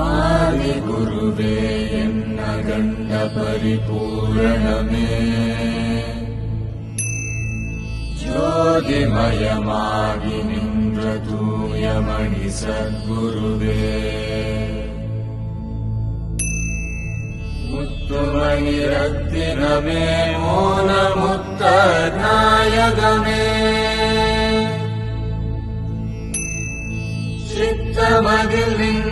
आदिगुरुवे दण्डपरिपूरण मे ज्योतिमयमाविनिन्द्रूयमणि सद्गुरुदे मुत्तुमणिरक्तिरमे मोनमुत्तनायगमे चित्तमगिनि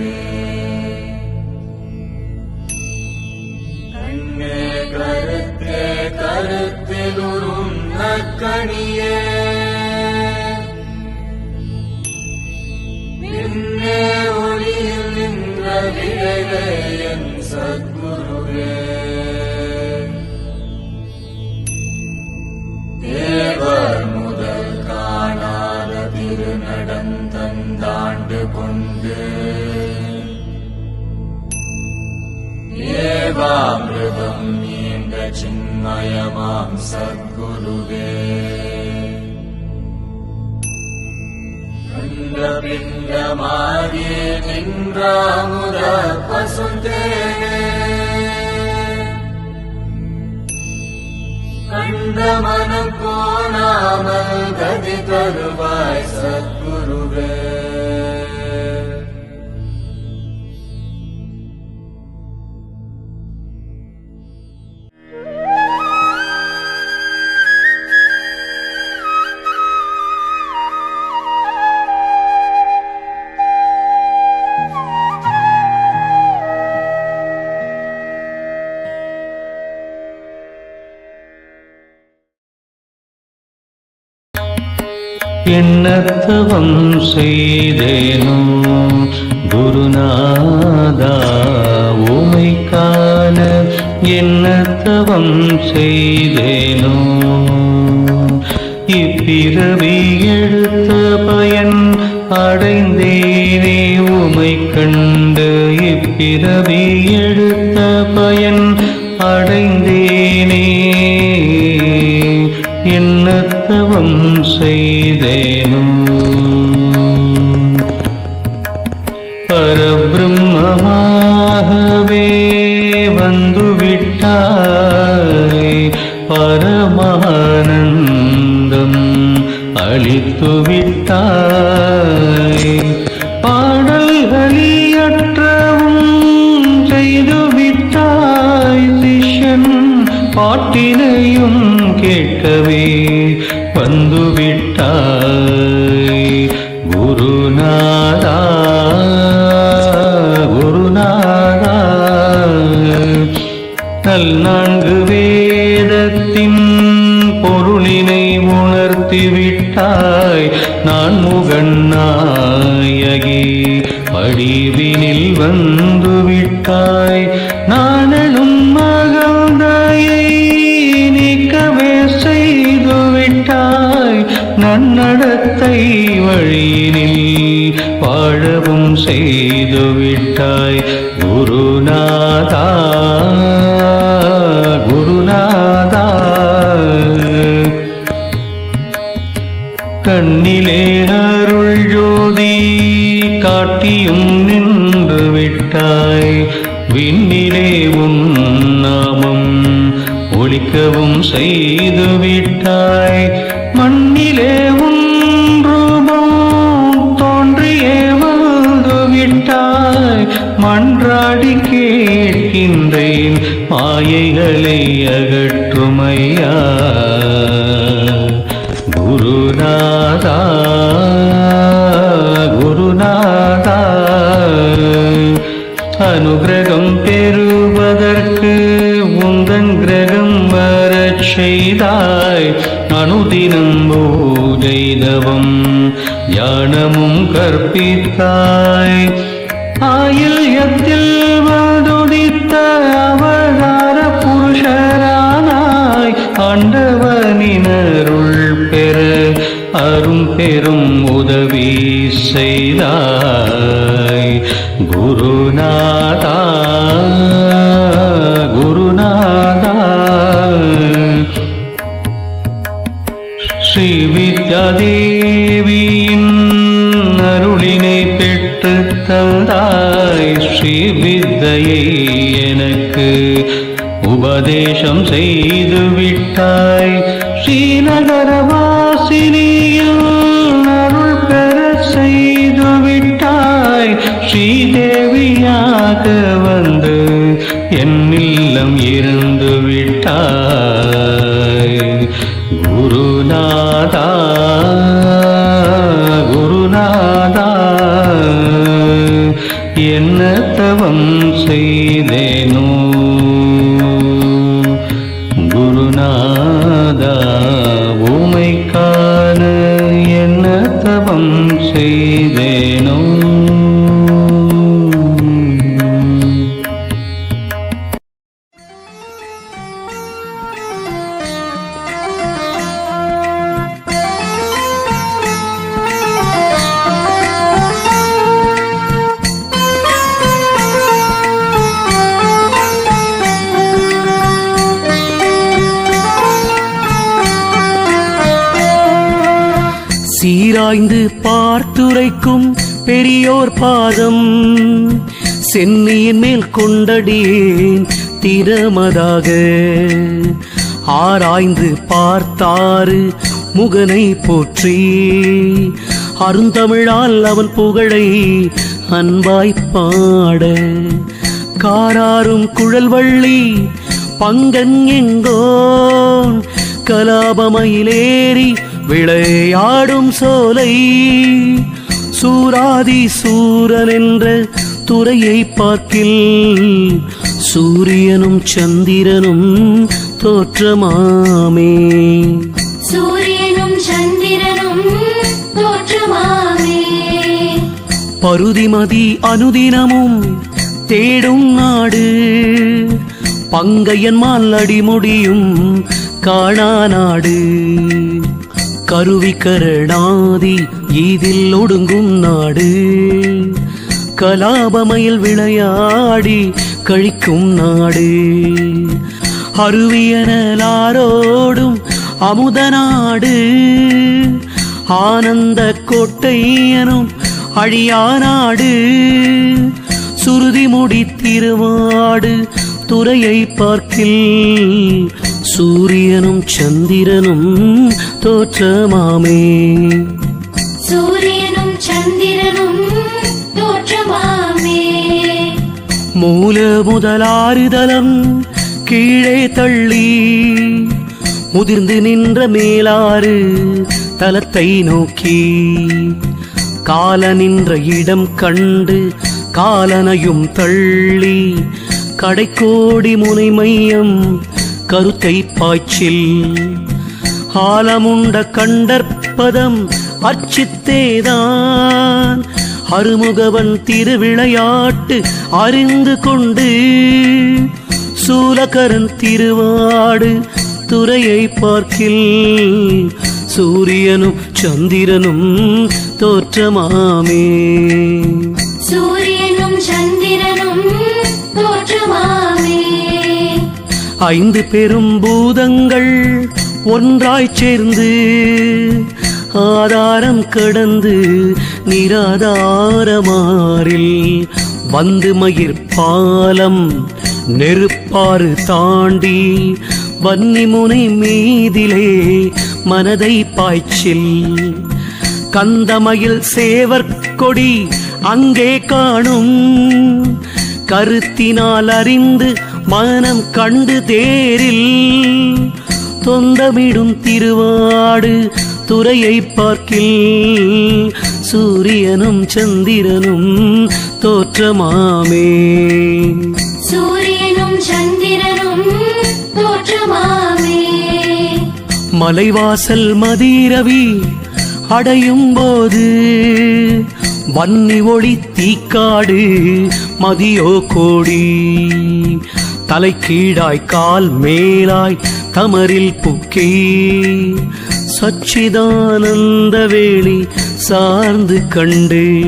കണിയേ. നിന്നെ ഒളിയിൽ നിന്ന நின்றாமுத பசுந்தேனே கண்ட மனம் கோணாமல் கதி தருவாய் சத்குருவே. எண்ணத்தவம் செய்தேனும் குருநாதா உமைக்கான எண்ணத்தவம் செய்தேனும் இப்பிறவி எடுத்த பயன் அடைந்தேனே உமை கண்டு இப்பிறவி எடுத்த பரபிரம்மமாகவே வந்துவிட்டாரே பரமானந்தம் அளித்துவிட்டாரே. பாடல்களியற்றவும் செய்து சிஷ்யன் பாட்டினையும் கேட்கவே வந்துவிட்டாய். குருநாதா நல் நான்கு வேதத்தின் பொருளினை உணர்த்திவிட்டாய். நான் முகநாயகி படிவினில் வந்து விட்டாய் நானும் மகந்தாயை நீக்கவே செய்து விட்டாய் நன்னடத்தை வழியினில் வாழவும் செய்து விட்டாய் குருநாதா காட்டியும் நின்று விட்டாய். விண்ணிலே உன் நாமம் ஒழிக்கவும் செய்து விட்டாய். மண்ணிலே உன் ரூபம் தோன்றியே வந்து விட்டாய். மன்றாடி கேட்கின்றேன் மாயைகளை அகற்றுமையா. குருநாதா தியானமும் கற்பித்தாய் ஆயில் எத்தில் வந்துதித்த அவதார புருஷரானாய். ஆண்டவனினருள் பெற அரும் பெரும் உதவி செய்தாய். குருநாதா பெற்று தந்தாய் ஸ்ரீ வித்தையை எனக்கு உபதேசம் செய்து விட்டாய். ஸ்ரீநகரவாசினியில் அருள் பெற செய்து விட்டாய். ஸ்ரீதேவியாக வந்து என் இல்லம் இருந்து விட்டாய். குருநாதா சாய்ந்து பார்த்துரைக்கும் பெரியோர் பாதம். சென்னியின் மேல் கொண்டடியேன் திறமதாக. ஆராய்ந்து பார்த்தாரு முகனை போற்றி. அருந்தமிழால் அவன் புகழை அன்பாய் பாட. காராரும் குழல் வள்ளி பங்கன் எங்கோன். கலாபமயிலேறி விளையாடும் சோலை. சூராதி சூரன் என்ற துறையை பார்க்கில் சூரியனும் சந்திரனும் தோற்றமாமே. சூரியனும் சந்திரனும் தோற்றமாமே. பருதிமதி அனுதினமும் தேடும் நாடு. பங்கையன்மால் அடிமுடியும் காணா நாடு. கருவி கரணாதி இதில் ஒடுங்கும் நாடு. கலாபமையில் விளையாடி கழிக்கும் நாடு. அருவியனலாரோடும் அமுத நாடு. ஆனந்த கோட்டையனும் அழியா நாடு. சுருதி முடி திருவாடு துறையை பார்க்கில் சூரியனும் சந்திரனும் தோற்றமாமே. சூரியனும் சந்திரனும் தோற்றமாமே. மூல முதலாறுதலம் கீழே தள்ளி முதிர்ந்து நின்ற மேலாறு தலத்தை நோக்கி. கால நின்ற இடம் கண்டு காலனையும் தள்ளி கடைக்கோடி முனை மையம் கருத்தை பாய்ச்சில். ஆலமுண்ட கண்டற்பதம் அர்ச்சித்தேதான். அருமுகவன் திருவிளையாட்டு அறிந்து கொண்டு சூலகரன் திருவாடு துறையை பார்க்கில். சூரியனும் சந்திரனும் தோற்றமாமே. சூரிய ஐந்து பெரும் பூதங்கள் ஒன்றாய்ச் சேர்ந்து ஆதாரம் கடந்து நிராதாரமாறில் வந்து மயிர் பாலம் நெருப்பாறு தாண்டி வன்னிமுனை மீதிலே மனதை பாய்ச்சில். கந்தமயில் சேவற்கொடி அங்கே காணும். கருத்தினால் அறிந்து மனம் கண்டு தேரில் தொந்தமிடும் திருவாடு துறையை பார்க்கில். சூரியனும் சந்திரனும் தோற்றமாமே. சூரியனும் சந்திரனும் தோற்றமாமே. மலைவாசல் மதிரவி அடையும் போது வன்னி ஒளி தீக்காடு மதியோ கோடி. தலை கீழாய் கால் மேலாய் தமரில் புக்கே. சச்சிதானந்த வேலி சார்ந்து கண்டு.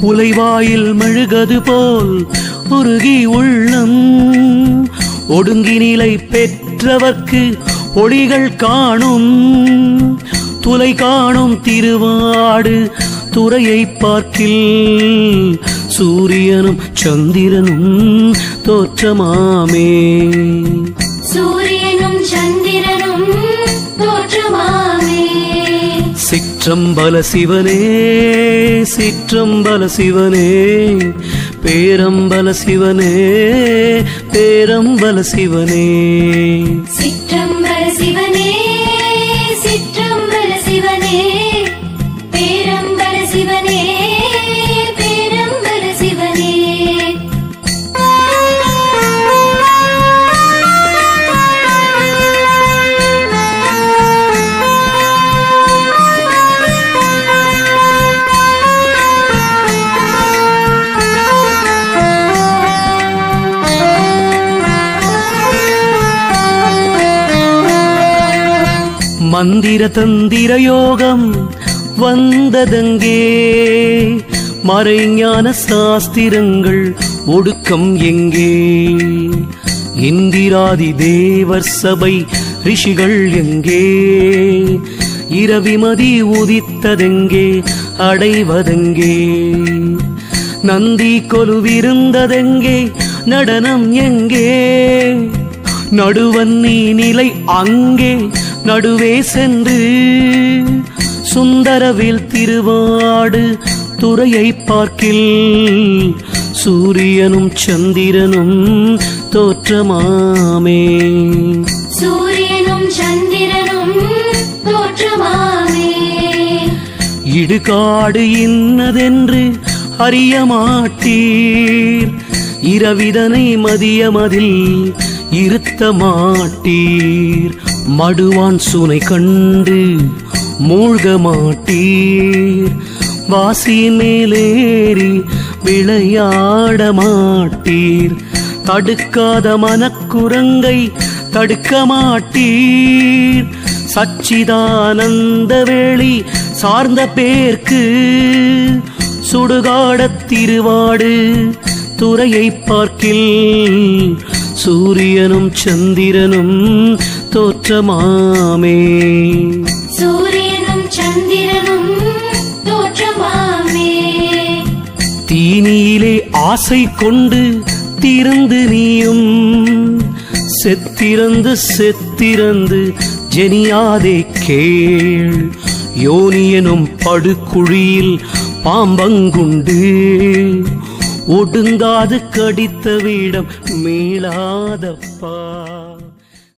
உலைவாயில் மெழுகது போல் உருகி உள்ளம். ஒடுங்கி நிலை பெற்றவர்க்கு ஒளிகள் காணும். துலை காணும் திருவாடு துறையை பார்க்கில் சூரியனும் சந்திரனும் தோற்றமாமே. சூரியனும் சந்திரனும் தோற்றமாமே. சிற்றம்பல சிவனே சிற்றம்பல சிவனே பேரம்பல சிவனே பேரம்பல சிவனே. சிற்றம்பல மந்திர தந்திர யோகம் வந்ததங்கே. மறைஞான சாஸ்திரங்கள் ஒடுக்கம் எங்கே? இந்திராதி தேவர் சபை ரிஷிகள் எங்கே? இரவிமதி உதித்ததெங்கே? அடைவதெங்கே? நந்தி கொலுவிருந்ததெங்கே? நடனம் எங்கே? நடுவன் நீ நிலை அங்கே? நடுவே சென்று சுந்தரவில் திருவாடு துறையை பார்க்கில். சூரியனும் சந்திரனும் தோற்றமாமே. சூரியனும் சந்திரனும் தோற்றமாமே. இடுகாடு இன்னதென்று அறிய மாட்டீர். இரவிதனை மதியமதில் இருத்த மாட்டீர். மடுவான் சூனை கண்டு மூழ்க மாட்டீர். வாசியின் மேலேறி விளையாட மாட்டீர். தடுக்காத மனக்குரங்கை தடுக்க மாட்டீர். சச்சிதானந்த வேளி சார்ந்த பேர்க்கு சுடுகாடத் திருவாடு துறையை பார்க்கில். சூரியனும் சந்திரனும் தோற்றமாமே. சூரியனும் சந்திரனும் தோற்றமாமே. தீனியிலே ஆசை கொண்டு திறந்து நீயும். செத்திறந்து செத்திறந்து ஜெனியாதே கேள். யோனியனும் படுகுழியில் பாம்பங்குண்டு. ஒடுங்காது கடித்த வீடம் மீளாதப்பா